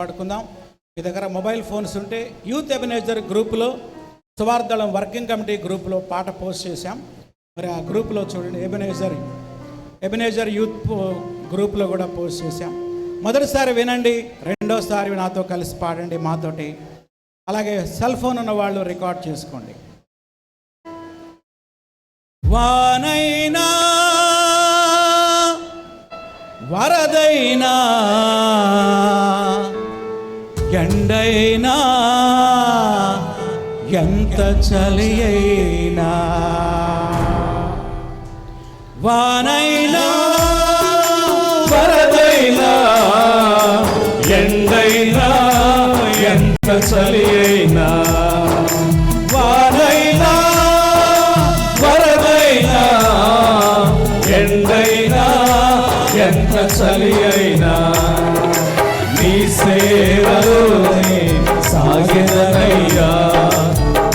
మాట్లాడుకుందాం. మీ దగ్గర మొబైల్ ఫోన్స్ ఉంటే యూత్ ఎబినేజర్ గ్రూప్లో సువార్దళం వర్కింగ్ కమిటీ గ్రూప్లో పాట పోస్ట్ చేశాం. మరి ఆ గ్రూప్లో చూడండి ఎబినైజర్ ఎబినేజర్ యూత్ గ్రూప్లో కూడా పోస్ట్ చేశాం. మొదటిసారి వినండి రెండోసారి నాతో కలిసి పాడండి మాతోటి. అలాగే సెల్ ఫోన్ ఉన్న వాళ్ళు రికార్డ్ చేసుకోండి. వానైనా వరదైనా ఎండైనా ఎంత చలి అయినా. వానై సాగెదనయ్యా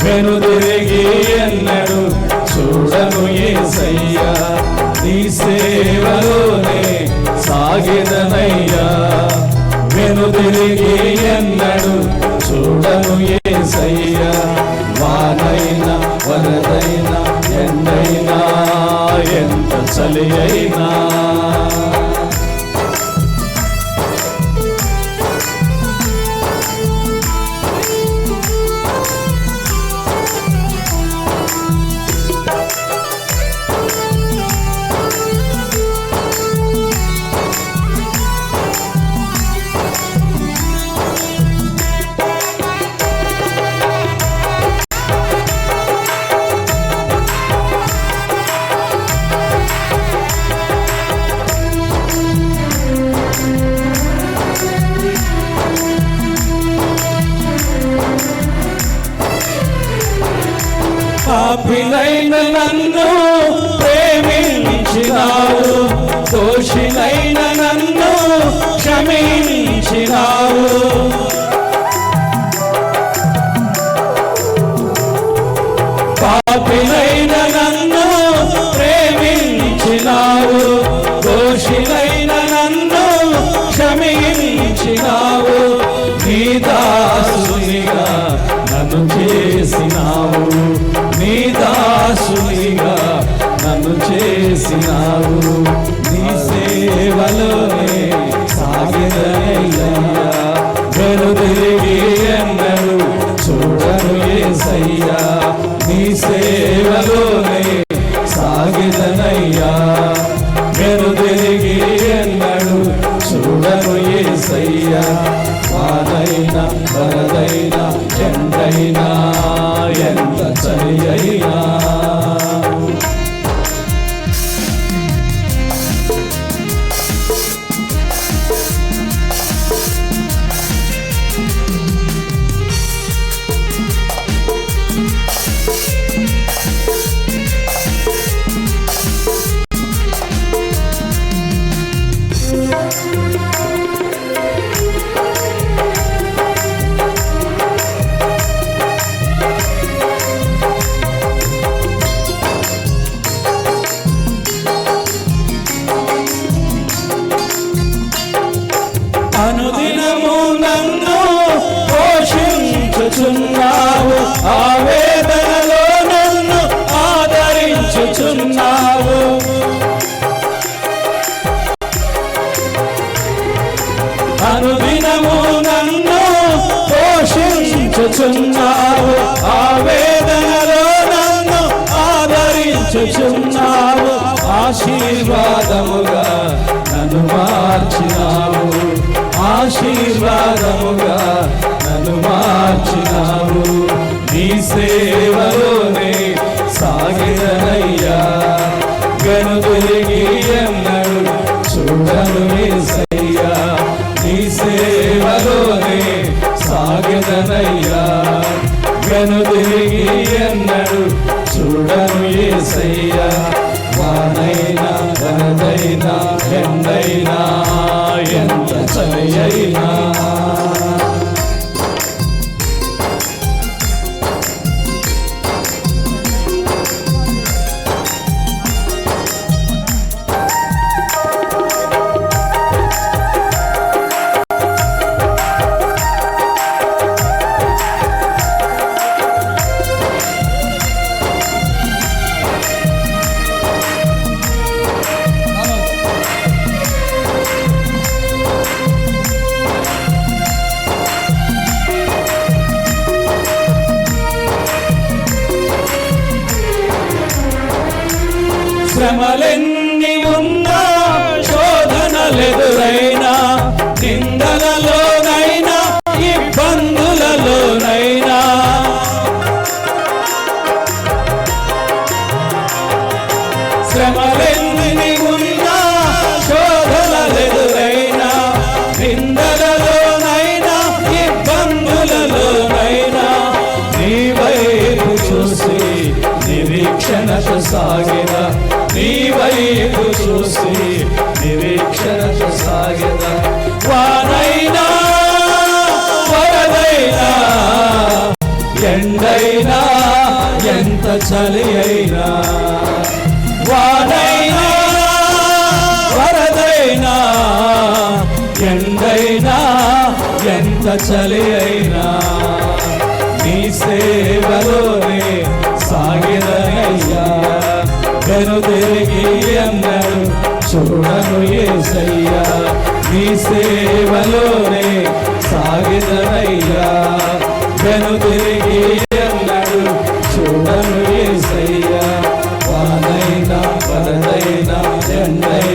వెను తిరిగి ఎన్నడు చూడను ఏసయ్యా. నీ సేవలోనే సాగెదనయ్యా వెను తిరిగి ఎన్నడు చూడను ఏసయ్యా. వానైనా వరదైనా ఎండైనా ఎంత చలి అయినా దోషినైన నన్ను ప్రేమించినావు దోషినైన నన్ను క్షమించినావు. పాపినైన నన్ను ప్రేమించినావు దోషినైన నన్ను క్షమించినావు. నీ దాసునిగా నన్ను చేసినావు. చేసినావు. నీ సేవలోనే సాగినయ్యా. వెనుదిరిగి ఎన్నడు చూడను ఏసయ్యా. నీ సేవలోనే సాగిదనయ్యా వెనుదిరిగి ఎన్నడు చూడను ఏసయ్యా. వానైనా వరదైనా ఎండైనా పోషించుచున్నావు ఆవేదనలో నన్ను ఆదరించుచున్నావు ఆశీర్వాదముగా నన్ను మార్చినావు. ఆశీర్వాదముగా నన్ను మార్చినావు. నీ సేవలోనే సాగినయ్యా గనుదిరిగి ఎన్నడు చూడను సాగినయ్యా వెనుదిరిగి ఎన్నడు చూడను ఏసయ్యా. వానైనా వరదైనా ఎండైనా ఎంత చలియైనా I'm a semalen సాగదా వానైనా వరదైనా ఎండైనా ఎంత చలి అయినా. వానైనా వరదైనా ఎండైనా ఎంత చలి అయినా. నీ సేవలోనే సాగిరయ్యా వెనుదిరిగి అన్నాడు చూడను ఏసయ్యా నీ సేవలోనే సాగిదనయ్యా వెను తిరిగి అన్నాడు చూడను ఏసయ్యా. వానైనా పరదైనా ఎండైనా